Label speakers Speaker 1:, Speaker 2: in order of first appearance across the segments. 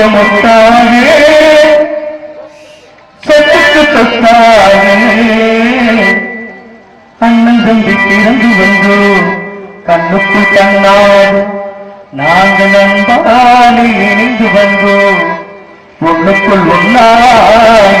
Speaker 1: முத்துக்கு முத்தாயே சொத்துக்கு சொத்தாயே அண்ணன் தம்பி பிறந்து வந்தோம் கண்ணுக்குள் கண்ணாடு நாங்கள் நண்பாலே இணைந்து வந்தோம் ஒண்ணுக்குள் ஒன்றாக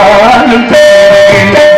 Speaker 1: வாழும்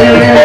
Speaker 1: Yeah.